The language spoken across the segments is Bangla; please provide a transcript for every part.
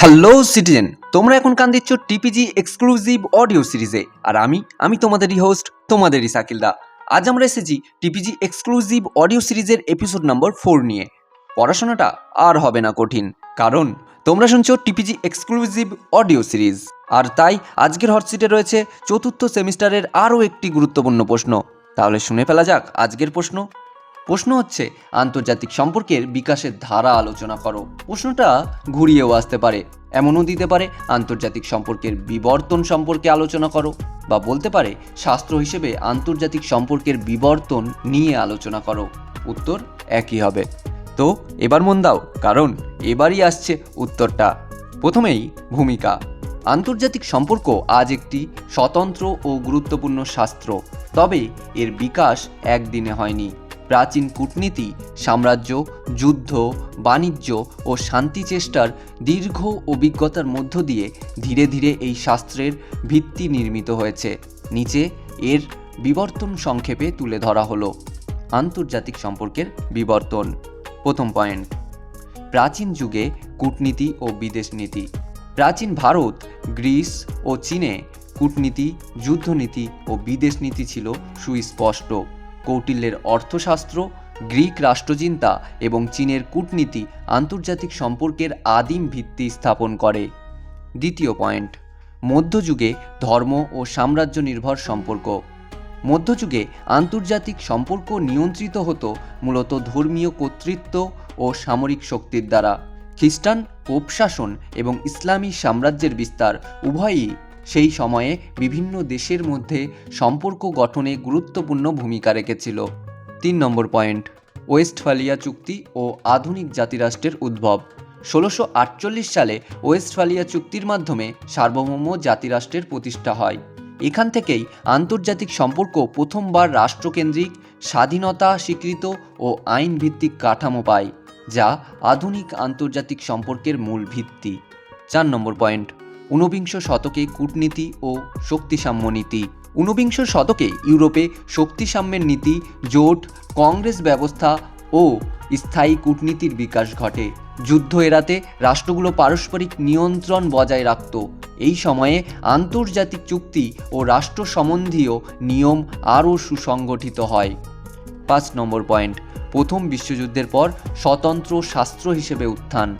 হ্যালো সিটিজেন তোমরা এখন কান দিচ্ছ টিপিজি এক্সক্লুসিভ অডিও সিরিজে আর আমি আমি তোমাদেরই হোস্ট তোমাদেরই সাকিলদা আজ আমরা এসেছি টিপিজি এক্সক্লুসিভ অডিও সিরিজের এপিসোড নাম্বার ফোর নিয়ে। পড়াশোনাটা আর হবে না কঠিন। কারণ, তোমরা শুনছো টিপিজি এক্সক্লুসিভ অডিও সিরিজ আর তাই, আজকের হটসিটে রয়েছে চতুর্থ সেমিস্টারের আরও একটি গুরুত্বপূর্ণ প্রশ্ন। তাহলে শুনে ফেলা যাক আজকের প্রশ্ন। প্রশ্ন হচ্ছে, আন্তর্জাতিক সম্পর্কের বিকাশের ধারা আলোচনা করো। প্রশ্নটা ঘুরিয়েও আসতে পারে, এমনও দিতে পারে, আন্তর্জাতিক সম্পর্কের বিবর্তন সম্পর্কে আলোচনা করো, বা বলতে পারে, শাস্ত্র হিসেবে আন্তর্জাতিক সম্পর্কের বিবর্তন নিয়ে আলোচনা করো। উত্তর একই হবে। তো, এবার মন দাও, কারণ এবারই আসছে উত্তরটা। প্রথমেই ভূমিকা। আন্তর্জাতিক সম্পর্ক আজ একটি স্বতন্ত্র ও গুরুত্বপূর্ণ শাস্ত্র, তবে এর বিকাশ একদিনে হয়নি। প্রাচীন কূটনীতি, সাম্রাজ্য, যুদ্ধ, বাণিজ্য ও শান্তি চেষ্টার দীর্ঘ অভিজ্ঞতার মধ্য দিয়ে ধীরে ধীরে এই শাস্ত্রের ভিত্তি নির্মিত হয়েছে। নিচে এর বিবর্তন সংক্ষেপে তুলে ধরা হলো। আন্তর্জাতিক সম্পর্কের বিবর্তন। প্রথম পয়েন্ট। প্রাচীন যুগে কূটনীতি ও বিদেশ নীতি। প্রাচীন ভারত, গ্রিস ও চীনে কূটনীতি, যুদ্ধনীতি ও বিদেশ নীতি ছিল সুস্পষ্ট। কৌটিল্যের অর্থশাস্ত্র, গ্রিক রাষ্ট্রচিন্তা এবং চীনের কূটনীতি আন্তর্জাতিক সম্পর্কের আদিম ভিত্তি স্থাপন করে। দ্বিতীয় পয়েন্ট, মধ্যযুগে ধর্ম ও সাম্রাজ্য নির্ভর সম্পর্ক। মধ্যযুগে আন্তর্জাতিক সম্পর্ক নিয়ন্ত্রিত হতো মূলত ধর্মীয় কর্তৃত্ব ও সামরিক শক্তির দ্বারা। খ্রিস্টান, পোপ শাসন এবং ইসলামী সাম্রাজ্যের বিস্তার উভয়ই সেই সময়ে বিভিন্ন দেশের মধ্যে সম্পর্ক গঠনে গুরুত্বপূর্ণ ভূমিকা রেখেছিল। তিন নম্বর পয়েন্ট, ওয়েস্টফালিয়া চুক্তি ও আধুনিক জাতিরাষ্ট্রের উদ্ভব। ষোলোশো আটচল্লিশ সালে ওয়েস্টফালিয়া চুক্তির মাধ্যমে সার্বভৌম জাতিরাষ্ট্রের প্রতিষ্ঠা হয়। এখান থেকেই আন্তর্জাতিক সম্পর্ক প্রথমবার রাষ্ট্রকেন্দ্রিক, স্বাধীনতা স্বীকৃত ও আইন ভিত্তিক কাঠামো পায়, যা আধুনিক আন্তর্জাতিক সম্পর্কের মূল ভিত্তি। চার নম্বর পয়েন্ট ঊনবিংশ শতকে কূটনীতি ও শক্তিসাম্য নীতি। ঊনবিংশ শতকে ইউরোপে শক্তিসাম্যের নীতি, জোট, কংগ্রেস ব্যবস্থা ও স্থায়ী কূটনীতির বিকাশ ঘটে। যুদ্ধ এড়াতে রাষ্ট্রগুলো পারস্পরিক নিয়ন্ত্রণ বজায় রাখত। এই সময়ে আন্তর্জাতিক চুক্তি ও রাষ্ট্র সম্বন্ধীয় নিয়ম আরও সুসংগঠিত হয়। পাঁচ নম্বর পয়েন্ট, প্রথম বিশ্বযুদ্ধের পর স্বতন্ত্র শাস্ত্র হিসেবে উত্থান।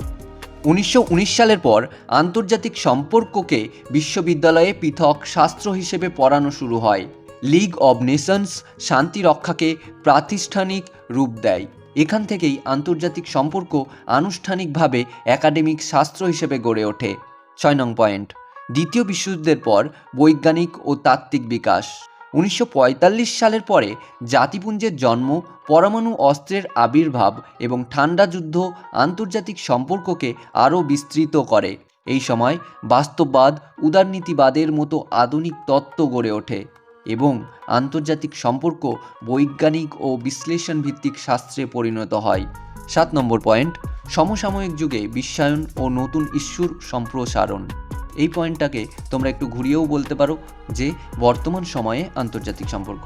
উনিশশো উনিশ সালের পর আন্তর্জাতিক সম্পর্ককে বিশ্ববিদ্যালয়ে পৃথক শাস্ত্র হিসেবে পড়ানো শুরু হয়। লিগ অব নেশনস শান্তি রক্ষাকে প্রাতিষ্ঠানিক রূপ দেয়। এখান থেকেই আন্তর্জাতিক সম্পর্ক আনুষ্ঠানিকভাবে একাডেমিক শাস্ত্র হিসেবে গড়ে ওঠে। ছয় নং পয়েন্ট। দ্বিতীয় বিশ্বযুদ্ধের পর বৈজ্ঞানিক ও তাত্ত্বিক বিকাশ। উনিশশো পঁয়তাল্লিশ সালের পরে জাতিপুঞ্জের জন্ম, পরমাণু অস্ত্রের আবির্ভাব এবং ঠান্ডা যুদ্ধ আন্তর্জাতিক সম্পর্ককে আরও বিস্তৃত করে। এই সময় বাস্তববাদ উদারনীতিবাদের মতো আধুনিক তত্ত্ব গড়ে ওঠে এবং আন্তর্জাতিক সম্পর্ক বৈজ্ঞানিক ও বিশ্লেষণ ভিত্তিক শাস্ত্রে পরিণত হয়। সাত নম্বর পয়েন্ট, সমসাময়িক যুগে বিশ্বায়ন ও নতুন ইস্যুর সম্প্রসারণ। এই পয়েন্টটাকে তোমরা একটু ঘুরিয়েও বলতে পারো যে বর্তমান সময়ে আন্তর্জাতিক সম্পর্ক।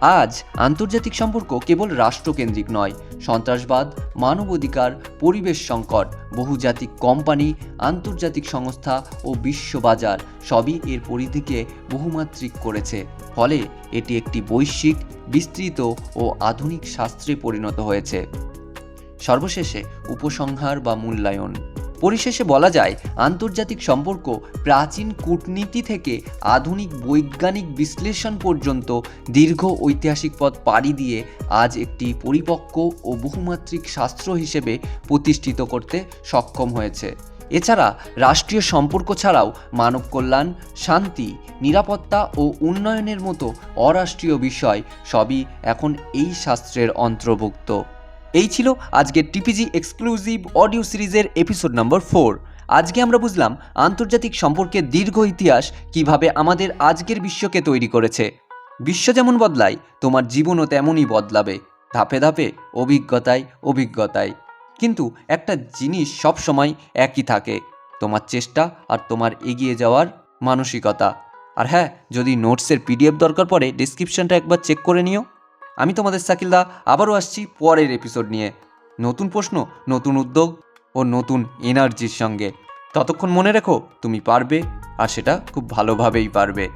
আজ আন্তর্জাতিক সম্পর্ক কেবল রাষ্ট্রকেন্দ্রিক নয়, সন্ত্রাসবাদ, মানবাধিকার, পরিবেশ সংকট, বহুজাতিক কোম্পানি, আন্তর্জাতিক সংস্থা ও বিশ্ববাজার সবই এর পরিধিকে বহুমাত্রিক করেছে। ফলে এটি একটি বৈশ্বিক, বিস্তৃত ও আধুনিক শাস্ত্রে পরিণত হয়েছে। সর্বশেষে উপসংহার বা মূল্যায়ন। পরিশেষে বলা যায়, আন্তর্জাতিক সম্পর্ক প্রাচীন কূটনীতি থেকে আধুনিক বৈজ্ঞানিক বিশ্লেষণ পর্যন্ত দীর্ঘ ঐতিহাসিক পথ পাড়ি দিয়ে আজ একটি পরিপক্ক ও বহুমাত্রিক শাস্ত্র হিসেবে প্রতিষ্ঠিত করতে সক্ষম হয়েছে। এছাড়া রাষ্ট্রীয় সম্পর্ক ছাড়াও মানব কল্যাণ, শান্তি, নিরাপত্তা ও উন্নয়নের মতো অরাষ্ট্রীয় বিষয় সবই এখন এই শাস্ত্রের অন্তর্ভুক্ত। এই ছিল আজকের টিপিজি এক্সক্লুসিভ অডিও সিরিজের এপিসোড নম্বর ফোর। আজকে আমরা বুঝলাম আন্তর্জাতিক সম্পর্কের দীর্ঘ ইতিহাস কীভাবে আমাদের আজকের বিশ্বকে তৈরি করেছে। বিশ্ব যেমন বদলায়, তোমার জীবনও তেমনই বদলাবে। ধাপে ধাপে অভিজ্ঞতায় অভিজ্ঞতায়। কিন্তু একটা জিনিস সব সময় একই থাকে, তোমার চেষ্টা আর তোমার এগিয়ে যাওয়ার মানসিকতা। আর হ্যাঁ যদি নোটসের পিডিএফ দরকার পড়ে ডিসক্রিপশনটা একবার চেক করে নিও। আমি তোমাদের সাকিলদা আবারও আসছি পরের এপিসোড নিয়ে। নতুন প্রশ্ন, নতুন উদ্যোগ ও নতুন এনার্জির সঙ্গে। ততক্ষণ মনে রেখো, তুমি পারবে আর সেটা খুব ভালোভাবেই পারবে।